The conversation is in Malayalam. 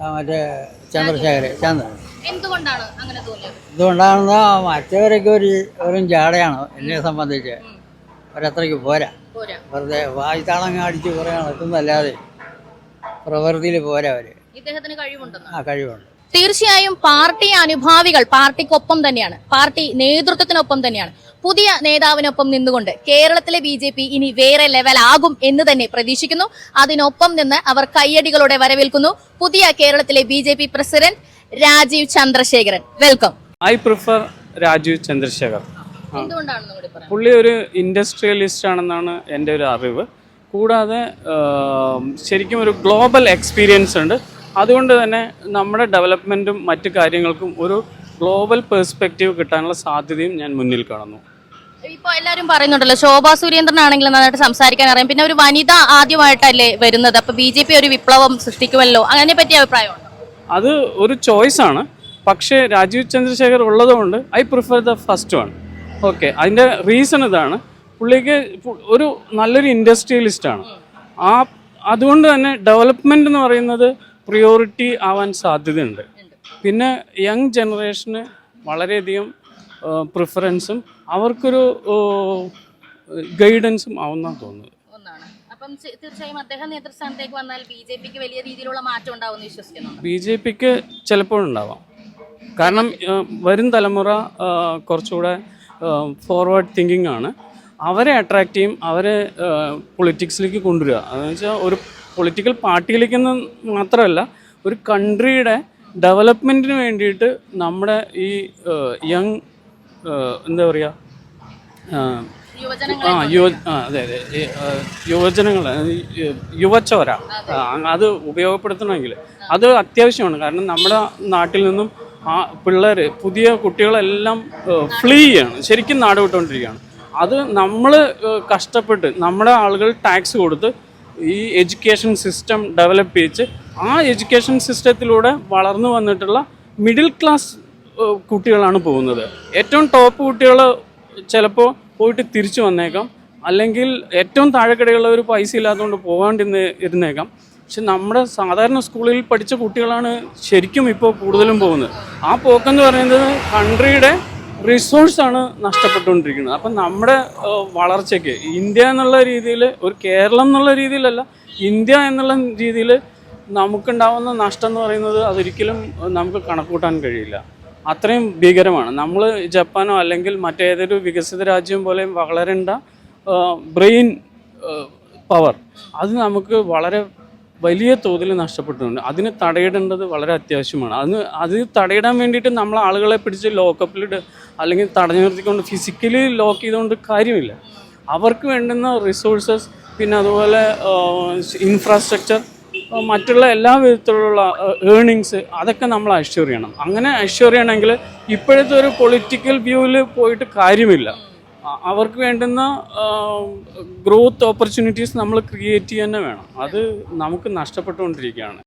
മറ്റേ ചന്ദ്രശേഖരൻ ചന്ദ്രൻ. എന്തുകൊണ്ടാണ് അങ്ങനെ തോന്നിയത്? ഇതുകൊണ്ടാണെന്ന് മറ്റവരൊക്കെ ഒരു ഒരു ജാടയാണ് എന്നെ സംബന്ധിച്ച്. ഒരത്രയ്ക്ക് പോരാ. വെറുതെ വായ്ത്താളങ്ങ് അടിച്ച് കുറേ നടക്കുന്നല്ലാതെ പ്രവൃത്തിയിൽ പോരാ അവർ. ആ കഴിവുണ്ട്. തീർച്ചയായും പാർട്ടി അനുഭാവികൾ പാർട്ടിക്കൊപ്പം തന്നെയാണ്. പാർട്ടി നേതൃത്വത്തിനൊപ്പം തന്നെയാണ്. പുതിയ നേതാവിനൊപ്പം നിന്നുകൊണ്ട് കേരളത്തിലെ ബി ജെ പി ഇനി വേറെ ലെവൽ ആകും എന്ന് തന്നെ പ്രതീക്ഷിക്കുന്നു. അതിനൊപ്പം നിന്ന് അവർ കയ്യടികളോടെ വരവേൽക്കുന്നു. പുതിയ കേരളത്തിലെ B J P president Rajeev Chandrasekharan. Welcome. I prefer Rajeev Chandrasekhar. പുള്ളി ഒരു ഇൻഡസ്ട്രിയലിസ്റ്റ് ആണെന്നാണ് എന്റെ ഒരു അറിവ്. കൂടാതെ ശരിക്കും ഒരു ഗ്ലോബൽ എക്സ്പീരിയൻസ് ഉണ്ട്. അതുകൊണ്ട് തന്നെ നമ്മുടെ ഡെവലപ്മെന്റും മറ്റു കാര്യങ്ങൾക്കും ഒരു ഗ്ലോബൽ പെർസ്പെക്റ്റീവ് കിട്ടാനുള്ള സാധ്യതയും ഞാൻ മുന്നിൽ കാണുന്നു. ഇപ്പൊ എല്ലാവരും പറയുന്നുണ്ടല്ലോ ശോഭാ സുരേന്ദ്രൻ ആണെങ്കിലും നന്നായിട്ട് സംസാരിക്കാൻ അറിയാം. പിന്നെ ഒരു വനിത ആദ്യമായിട്ടല്ലേ വരുന്നത്. അപ്പോൾ ബി ജെ പി ഒരു വിപ്ലവം സൃഷ്ടിക്കുമല്ലോ. അതിനെ പറ്റി അഭിപ്രായം അത് ഒരു ചോയ്സ് ആണ്. പക്ഷേ രാജീവ് ചന്ദ്രശേഖർ ഉള്ളതുകൊണ്ട് I prefer the first one okay അതിന്റെ റീസൺ ഇതാണ്. പുള്ളിക്ക് ഒരു നല്ലൊരു ഇൻഡസ്ട്രിയലിസ്റ്റാണ് ആ അതുകൊണ്ട് തന്നെ ഡെവലപ്മെന്റ് എന്ന് പറയുന്നത് പ്രിയോറിറ്റി ആവാൻ സാധ്യതയുണ്ട്. പിന്നെ യങ് ജനറേഷന് വളരെയധികം പ്രിഫറൻസും അവർക്കൊരു ഗൈഡൻസും ആവുന്ന തോന്നുന്നത്. അപ്പം തീർച്ചയായും അദ്ദേഹം നേതൃസ്ഥാനത്തേക്ക് വന്നാൽ ബി ജെ പിക്ക് വലിയ രീതിയിലുള്ള മാറ്റം ഉണ്ടാവുമെന്ന് വിശ്വസിക്കുന്നുണ്ട്? ബി ജെ പിക്ക് ചിലപ്പോഴുണ്ടാവാം കാരണം വരും തലമുറ കുറച്ചുകൂടെ ഫോർവേഡ് തിങ്കിങ് ആണ്. അവരെ അട്രാക്റ്റ് ചെയ്യും അവരെ പൊളിറ്റിക്സിലേക്ക് കൊണ്ടുവരിക. അതെന്ന് വെച്ചാൽ ഒരു പൊളിറ്റിക്കൽ പാർട്ടിയിലേക്ക് എന്ന് മാത്രമല്ല ഒരു കൺട്രിയുടെ ഡെവലപ്മെന്റിന് വേണ്ടിയിട്ട് നമ്മുടെ ഈ യങ് എന്താ പറയുക ആ യുവ ആ അതെ അതെ യുവജനങ്ങൾ യുവച്ചോര അത്. ഉപയോഗപ്പെടുത്തണമെങ്കിൽ അത് അത്യാവശ്യമാണ്. കാരണം നമ്മുടെ നാട്ടിൽ നിന്നും ആ പിള്ളേർ പുതിയ കുട്ടികളെല്ലാം ഫ്ലീ ചെയ്യാണ്. ശരിക്കും നാട് വിട്ടുകൊണ്ടിരിക്കുകയാണ്. അത് നമ്മൾ കഷ്ടപ്പെട്ട് നമ്മുടെ ആളുകൾ ടാക്സ് കൊടുത്ത് ഈ എഡ്യൂക്കേഷൻ സിസ്റ്റം ഡെവലപ്പ് ചെയ്യിച്ച് ആ എഡ്യൂക്കേഷൻ സിസ്റ്റത്തിലൂടെ വളർന്നു വന്നിട്ടുള്ള മിഡിൽ ക്ലാസ് കുട്ടികളാണ് പോകുന്നത്. ഏറ്റവും ടോപ്പ് കുട്ടികൾ ചിലപ്പോൾ പോയിട്ട് തിരിച്ചു വന്നേക്കാം. അല്ലെങ്കിൽ ഏറ്റവും താഴെക്കിടയുള്ളവർ പൈസ ഇല്ലാത്തതുകൊണ്ട് പോകാണ്ടിരുന്ന് ഇരുന്നേക്കാം. പക്ഷെ നമ്മുടെ സാധാരണ സ്കൂളിൽ പഠിച്ച കുട്ടികളാണ് ശരിക്കും ഇപ്പോൾ കൂടുതലും പോകുന്നത്. ആ പോക്കെന്ന് പറയുന്നത് കൺട്രിയുടെ റിസോഴ്സാണ് നഷ്ടപ്പെട്ടുകൊണ്ടിരിക്കുന്നത്. അപ്പം നമ്മുടെ വളർച്ചയ്ക്ക് ഇന്ത്യ എന്നുള്ള രീതിയിൽ ഒരു കേരളം എന്നുള്ള രീതിയിലല്ല ഇന്ത്യ എന്നുള്ള രീതിയിൽ നമുക്കുണ്ടാവുന്ന നഷ്ടം എന്ന് പറയുന്നത് അതൊരിക്കലും നമുക്ക് കണക്കൂട്ടാൻ കഴിയില്ല. അത്രയും ഭീകരമാണ്. നമ്മൾ ജപ്പാനോ അല്ലെങ്കിൽ മറ്റേതൊരു വികസിത രാജ്യം പോലെ വളരേണ്ട ബ്രെയിൻ പവർ അത് നമുക്ക് വളരെ വലിയ തോതിൽ നഷ്ടപ്പെട്ടിട്ടുണ്ട്. അതിന് തടയിടേണ്ടത് വളരെ അത്യാവശ്യമാണ്. അതിന് അത് തടയിടാൻ വേണ്ടിയിട്ട് നമ്മൾ ആളുകളെ പിടിച്ച് ലോക്കപ്പിലിട്ട് അല്ലെങ്കിൽ തടഞ്ഞു നിർത്തിക്കൊണ്ട് ഫിസിക്കലി ലോക്ക് ചെയ്തുകൊണ്ട് കാര്യമില്ല. അവർക്ക് വേണ്ടുന്ന റിസോഴ്സസ് പിന്നെ അതുപോലെ ഇൻഫ്രാസ്ട്രക്ചർ മറ്റുള്ള എല്ലാ വിധത്തിലുള്ള ഏണിങ്സ് അതൊക്കെ നമ്മൾ അഷ്യൂർ ചെയ്യണം. അങ്ങനെ അഷ്യൂർ ചെയ്യണമെങ്കിൽ ഇപ്പോഴത്തെ ഒരു പൊളിറ്റിക്കൽ വ്യൂവിൽ പോയിട്ട് കാര്യമില്ല. അവർക്ക് വേണ്ടുന്ന ഗ്രോത്ത് ഓപ്പർച്യൂണിറ്റീസ് നമ്മൾ ക്രിയേറ്റ് തന്നെ വേണം. അത് നമുക്ക് നഷ്ടപ്പെട്ടുകൊണ്ടിരിക്കുകയാണ്.